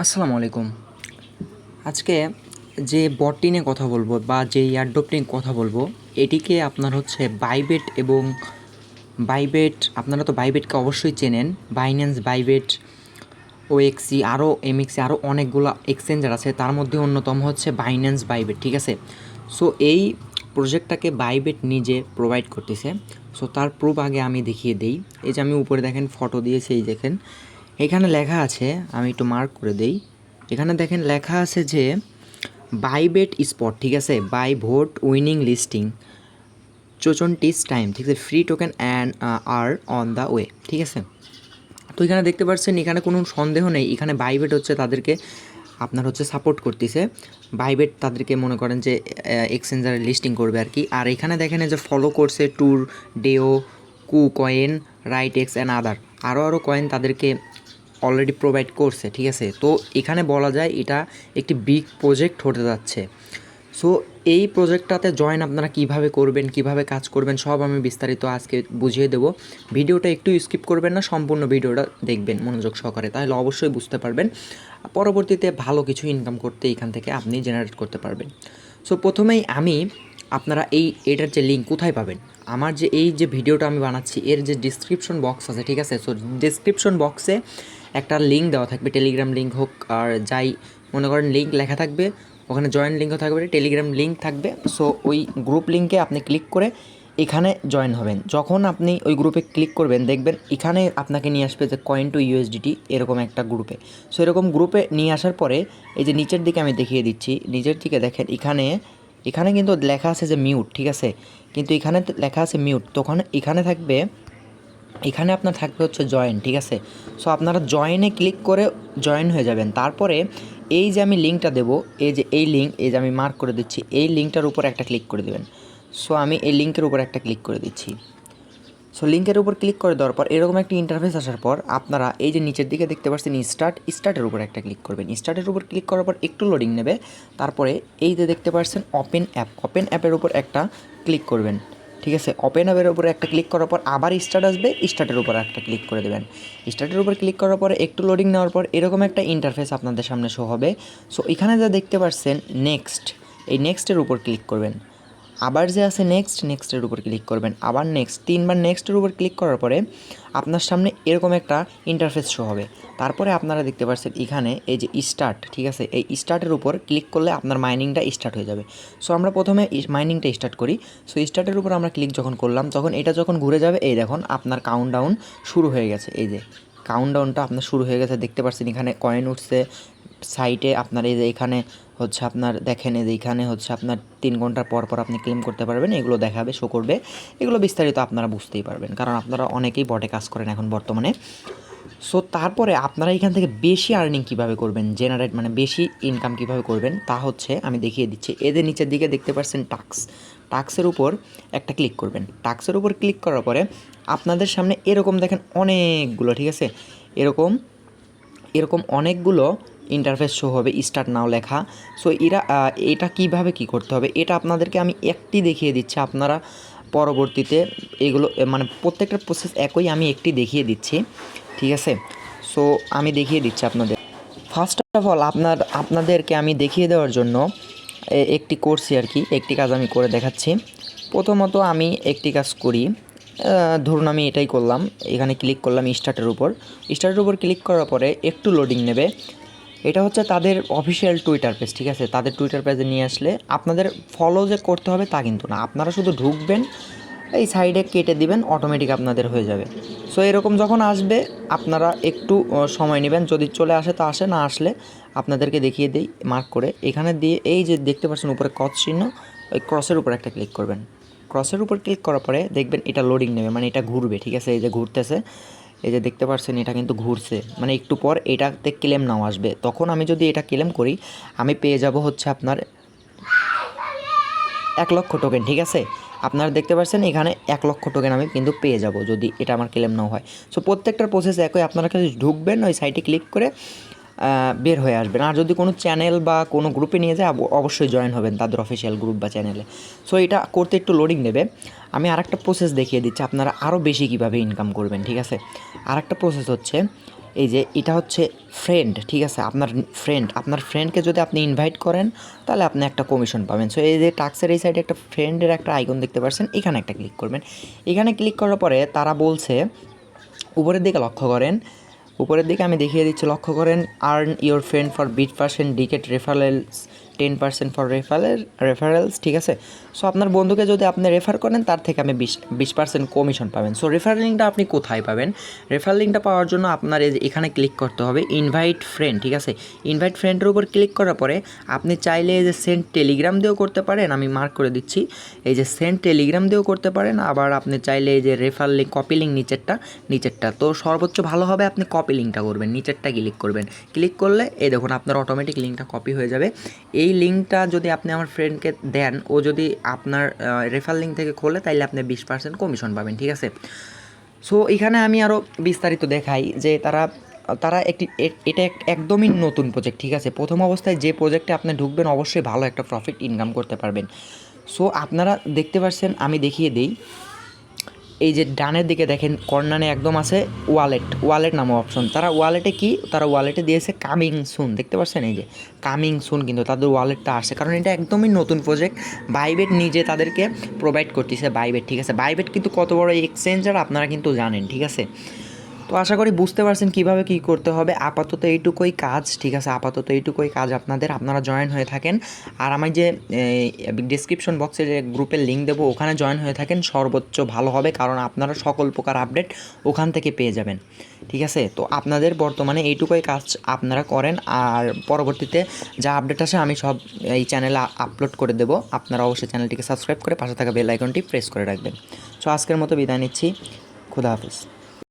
আসসালামু আলাইকুম। আজকে যে বটটি নিয়ে কথা বলব বা যে এয়ারড্রপটি নিয়ে কথা বলব, এটিকে আপনার হচ্ছে বাইবেট এবং বাইবেট আপনারা তো বাইবেটকে অবশ্যই চেনেন। বাইন্যান্স বাইবেট ওএক্সি আরও এমএক্সি আরও অনেকগুলো এক্সচেঞ্জার আছে। তার মধ্যে অন্যতম হচ্ছে বাইন্যান্স বাইবেট ঠিক আছে? সো এই প্রজেক্টটাকে বাইবেট নিজে প্রোভাইড করতেছে। সো তার প্রুফ আগে আমি দেখিয়ে দেই। এই যে আমি উপরে দেখেন ফটো দিয়েছি, এই দেখেন। এখানে লেখা আছে, আমি একটু মার্ক করে দেই। এখানে দেখেন লেখা আছে যে বাই বেট স্পট ঠিক আছে? বাই ভোট উইনিং লিস্টিং চৌচন্টিস টাইম ঠিক আছে? ফ্রি টোকেন অ্যান্ড আর অন দ্য ওয়ে ঠিক আছে? তো এখানে দেখতে পাচ্ছেন, এখানে কোনো সন্দেহ নেই, এখানে বাইবেট হচ্ছে তাদেরকে, আপনার হচ্ছে সাপোর্ট করতেছে। বাইবেট তাদেরকে মনে করেন যে এক্সচেঞ্জারে লিস্টিং করবে আর কি। আর এখানে দেখেন যে ফলো করছে tour ডেও KuCoin right X and other আরও আরও কয়েন তাদেরকে অলরেডি প্রোভাইড করছে, ঠিক আছে? তো এখানে বলা যায় এটা একটি বিগ প্রজেক্ট হতে যাচ্ছে। সো এই প্রজেক্টটাতে জয়েন আপনারা কীভাবে করবেন, কীভাবে কাজ করবেন, সব আমি বিস্তারিত আজকে বুঝিয়ে দেবো। ভিডিওটা একটু স্কিপ করবেন না, সম্পূর্ণ ভিডিওটা দেখবেন মনোযোগ সহকারে, তাহলে অবশ্যই বুঝতে পারবেন। পরবর্তীতে ভালো কিছু ইনকাম করতে এখান থেকে আপনি জেনারেট করতে পারবেন। সো প্রথমেই আমি আপনারা এই, এটার যে লিঙ্ক কোথায় পাবেন? আমার যে, এই যে ভিডিওটা আমি বানাচ্ছি, এর যে ডিসক্রিপশন বক্স আছে, ঠিক আছে? সো ডিসক্রিপশন বক্সে একটা লিঙ্ক দেওয়া থাকবে টেলিগ্রাম লিঙ্ক হোক আর যাই মনে করেন লিঙ্ক লেখা থাকবে, ওখানে জয়েন লিঙ্কও থাকবে টেলিগ্রাম লিঙ্ক থাকবে সো ওই গ্রুপ লিঙ্কে আপনি ক্লিক করে এখানে জয়েন হবেন। যখন আপনি ওই গ্রুপে ক্লিক করবেন, দেখবেন এখানে আপনাকে নিয়ে আসবে যে কয়েন টু ইউএসডিটি এরকম একটা গ্রুপে সো এরকম গ্রুপে নিয়ে আসার পরে এই যে নিচের দিকে আমি দেখিয়ে দিচ্ছি, নিচের দিকে দেখেন এখানে এখানে কিন্তু লেখা আছে যে মিউট ঠিক আছে? কিন্তু এখানে লেখা আছে মিউট তখন এখানে থাকবে এখানে আপনার থাকবে হচ্ছে জয়েন ঠিক আছে? সো আপনারা জয়েনে ক্লিক করে জয়েন হয়ে যাবেন। তারপরে এই যে আমি লিঙ্কটা দেবো, এই যে এই লিঙ্ক এই যে আমি মার্ক করে দিচ্ছি, এই লিঙ্কটার উপর একটা ক্লিক করে দেবেন। সো আমি এই লিঙ্কের উপর একটা ক্লিক করে দিচ্ছি। সো লিঙ্কের উপর ক্লিক করে দেওয়ার পর এরকম একটা ইন্টারফেস আসার পর আপনারা এই যে নিচের দিকে দেখতে পাচ্ছেন স্টার্ট স্টার্টের উপর একটা ক্লিক করবেন। স্টার্টের উপর ক্লিক করার পর একটু লোডিং নেবে, তারপরে এই যে দেখতে পাচ্ছেন ওপেন অ্যাপ ওপেন অ্যাপের উপর একটা ক্লিক করবেন। ঠিক আছে? ওপেন অ্যাপের উপরে একটা ক্লিক করার পর আবার স্টার্ট আসবে। স্টার্টের উপর একটা ক্লিক করে দেবেন। স্টার্টের উপর ক্লিক করার পর একটু লোডিং নেওয়ার পর এরকম একটা ইন্টারফেস আপনাদের সামনে শো হবে। সো এখানে যা দেখতে পাচ্ছেন নেক্সট এই নেক্সটের উপর ক্লিক করবেন। আবার যে আছে নেক্সট নেক্সটের উপর ক্লিক করবেন। আবার নেক্সট তিনবার নেক্সটের উপর ক্লিক করার পরে আপনার সামনে এরকম একটা ইন্টারফেস শো হবে। তারপরে আপনারা দেখতে পাচ্ছেন এখানে এই যে স্টার্ট ঠিক আছে? এই স্টার্টের উপর ক্লিক করলে আপনার মাইনিংটা স্টার্ট হয়ে যাবে। সো আমরা প্রথমে মাইনিংটা স্টার্ট করি। সো স্টার্টের উপর আমরা ক্লিক যখন করলাম, তখন এটা যখন ঘুরে যাবে, এই দেখুন, আপনার কাউন্টডাউন শুরু হয়ে গেছে। এই যে কাউন্টডাউনটা আপনার শুরু হয়ে গেছে। দেখতে পাচ্ছেন এখানে কয়েন উঠছে সাইটে আপনার এই যে এখানে হচ্ছে আপনার দেখেন, এই যে এখানে হচ্ছে আপনার তিন ঘণ্টার পর পর আপনি ক্লেম করতে পারবেন, এগুলো দেখাবে শো করবে। এগুলো বিস্তারিত আপনারা বুঝতেই পারবেন, কারণ আপনারা অনেকেই বটে কাজ করেন এখন বর্তমানে। সো তারপরে আপনারা এখান থেকে বেশি আর্নিং কীভাবে করবেন জেনারেট মানে বেশি ইনকাম কীভাবে করবেন, তা হচ্ছে আমি দেখিয়ে দিচ্ছি। এদের নিচের দিকে দেখতে পাচ্ছেন টাক্স টাক্সের উপর একটা ক্লিক করবেন। টাক্সের উপর ক্লিক করার পরে আপনাদের সামনে এরকম দেখেন অনেকগুলো, ঠিক আছে? এরকম এরকম অনেকগুলো ইন্টারফেস শো হবে স্টার্ট নাও লেখা। সো এরা এটা কীভাবে কি করতে হবে? এটা আপনাদেরকে আমি একটি দেখিয়ে দিচ্ছি, আপনারা পরবর্তীতে এগুলো মানে প্রত্যেকটা প্রসেস একই আমি একটি দেখিয়ে দিচ্ছি, ঠিক আছে? সো আমি দেখিয়ে দিচ্ছি আপনাদের। ফার্স্ট অফ অল আপনার, আপনাদেরকে আমি দেখিয়ে দেওয়ার জন্য একটি করছি আর কি, একটি কাজ আমি করে দেখাচ্ছি। প্রথমত আমি একটি কাজ করি ধরুন আমি এটাই করলাম, এখানে ক্লিক করলাম স্টার্টের উপর। স্টার্টের উপর ক্লিক করার পরে একটু লোডিং নেবে। এটা হচ্ছে তাদের অফিসিয়াল টুইটার পেজ ঠিক আছে? তাদের টুইটার পেজে নিয়ে আসলে আপনাদের ফলো যে করতে হবে তা কিন্তু না। আপনারা শুধু ঢুকবেন, এই সাইডে কেটে দিবেন অটোমেটিক আপনাদের হয়ে যাবে। সো এরকম যখন আসবে, আপনারা একটু সময় নেবেন। যদি চলে আসে তো আসে, না আসলে আপনাদেরকে দেখিয়ে দিই মার্ক করে। এখানে দিয়ে এই যে দেখতে পাচ্ছেন উপরে কচ চিহ্ন, ওই ক্রসের উপর একটা ক্লিক করবেন। ক্রসের উপর ক্লিক করার পরে দেখবেন এটা লোডিং নেবে মানে এটা ঘুরবে, ঠিক আছে? এই যে ঘুরতেছে। এই যে দেখতে পাচ্ছেন এটা কিন্তু ঘুরছে। মানে একটু পর এটাতে ক্লেম নাও আসবে। তখন আমি যদি এটা ক্লেম করি, আমি পেয়ে যাব হচ্ছে আপনার এক লক্ষ টোকেন ঠিক আছে? আপনারা দেখতে পাচ্ছেন, এখানে এক লক্ষ টোকেন আমি কিন্তু পেয়ে যাব যদি এটা আমার ক্লেম নাও হয়। সো প্রত্যেকটার প্রসেস একই। আপনারা ঢুকবেন, ওই সাইটে ক্লিক করে বের হয়ে আসবেন। আর যদি কোনো চ্যানেল বা কোনো গ্রুপে নিয়ে যায় অবশ্যই জয়েন হবেন তাদের অফিসিয়াল গ্রুপ বা চ্যানেলে সো এটা করতে একটু লোডিং নেবে। আমি আরেকটা প্রসেস দেখিয়ে দিচ্ছি, আপনারা আরও বেশি কীভাবে ইনকাম করবেন, ঠিক আছে? আর একটা প্রসেস হচ্ছে, এই যে এটা হচ্ছে ফ্রেন্ড ঠিক আছে? আপনার ফ্রেন্ড আপনার ফ্রেন্ডকে যদি আপনি ইনভাইট করেন, তাহলে আপনি একটা কমিশন পাবেন। সো এই যে টাক্সের এই সাইডে একটা ফ্রেন্ডের একটা আইকন দেখতে পাচ্ছেন এখানে একটা ক্লিক করবেন। এখানে ক্লিক করার পরে তারা বলছে, উপরের দিকে লক্ষ্য করেন উপরের দিকে আমি দেখিয়ে দিচ্ছি, লক্ষ্য করেন earn your friend for bit percent direct referrals ten percent for referral referrals ঠিক আছে? সো আপনার বন্ধুকে যদি আপনি রেফার করেন, তার থেকে আমি বিশ বিশ পার্সেন্ট কমিশন পাবেন। সো রেফার লিঙ্কটা আপনি কোথায় পাবেন? রেফার লিঙ্কটা পাওয়ার জন্য আপনার এখানে ক্লিক করতে হবে ইনভাইট ফ্রেন্ড ঠিক আছে? ইনভাইট ফ্রেন্ডের উপর ক্লিক করার পরে আপনি চাইলে এই যে সেন্ড টেলিগ্রাম দিয়েও করতে পারেন, আমি মার্ক করে দিচ্ছি। এই যে সেন্ড টেলিগ্রাম দিয়েও করতে পারেন, আবার আপনি চাইলে এই যে রেফার লিঙ্ক কপি লিঙ্ক নিচেরটা নিচেরটা। তো সর্বোচ্চ ভালো হবে আপনি কপি লিঙ্কটা করবেন, নিচেরটা ক্লিক করবেন। ক্লিক করলে, এই দেখুন, আপনার অটোমেটিক লিঙ্কটা কপি হয়ে যাবে। এই লিঙ্কটা যদি আপনি আমার ফ্রেন্ডকে দেন, ও যদি আপনার রেফার লিঙ্ক থেকে খোলে, তাইলে আপনি বিশ পার্সেন্ট কমিশন পাবেন, ঠিক আছে? সো এখানে আমি আরও বিস্তারিত দেখাই যে তারা তারা একটি এটা এক- একদমই নতুন প্রজেক্ট ঠিক আছে? প্রথম অবস্থায় যে প্রজেক্টে আপনি ঢুকবেন, অবশ্যই ভালো একটা প্রফিট ইনকাম করতে পারবেন। সো আপনারা দেখতে পাচ্ছেন আমি দেখিয়ে দিই। এই যে ডানের দিকে দেখেন, কর্নারে একদম আছে ওয়ালেট ওয়ালেট নামক অপশন তারা ওয়ালেটে কি? তারা ওয়ালেটে দিয়েছে কামিং সুন দেখতে পাচ্ছেন এই যে কামিং সুন কিন্তু তাদের ওয়ালেটটা আসে কারণ এটা একদমই নতুন প্রজেক্ট বাইবেট নিজে তাদেরকে প্রোভাইড করতেছে বাইবেট ঠিক আছে? বাইবেট কিন্তু কত বড় এক্সচেঞ্জার আপনারা কিন্তু জানেন, ঠিক আছে? তো আশা করি বুঝতে পারছেন কীভাবে কি করতে হবে। আপাতত এইটুকুই কাজ, ঠিক আছে? আপাতত এইটুকুই কাজ আপনাদের। আপনারা জয়েন হয়ে থাকেন। আর আমি যে ডিসক্রিপশন বক্সে যে গ্রুপের লিঙ্ক দেবো, ওখানে জয়েন হয়ে থাকেন। সর্বোচ্চ ভালো হবে, কারণ আপনারা সকল প্রকার আপডেট ওখান থেকে পেয়ে যাবেন। ঠিক আছে? তো আপনাদের বর্তমানে এইটুকুই কাজ আপনারা করেন। আর পরবর্তীতে যা আপডেট আসে, আমি সব এই চ্যানেলে আপলোড করে দেবো। আপনারা অবশ্যই চ্যানেলটিকে সাবস্ক্রাইব করে পাশে থাকা বেল আইকনটি প্রেস করে রাখবেন। সো আজকের মতো বিদায় নিচ্ছি। খুদা হাফিজ।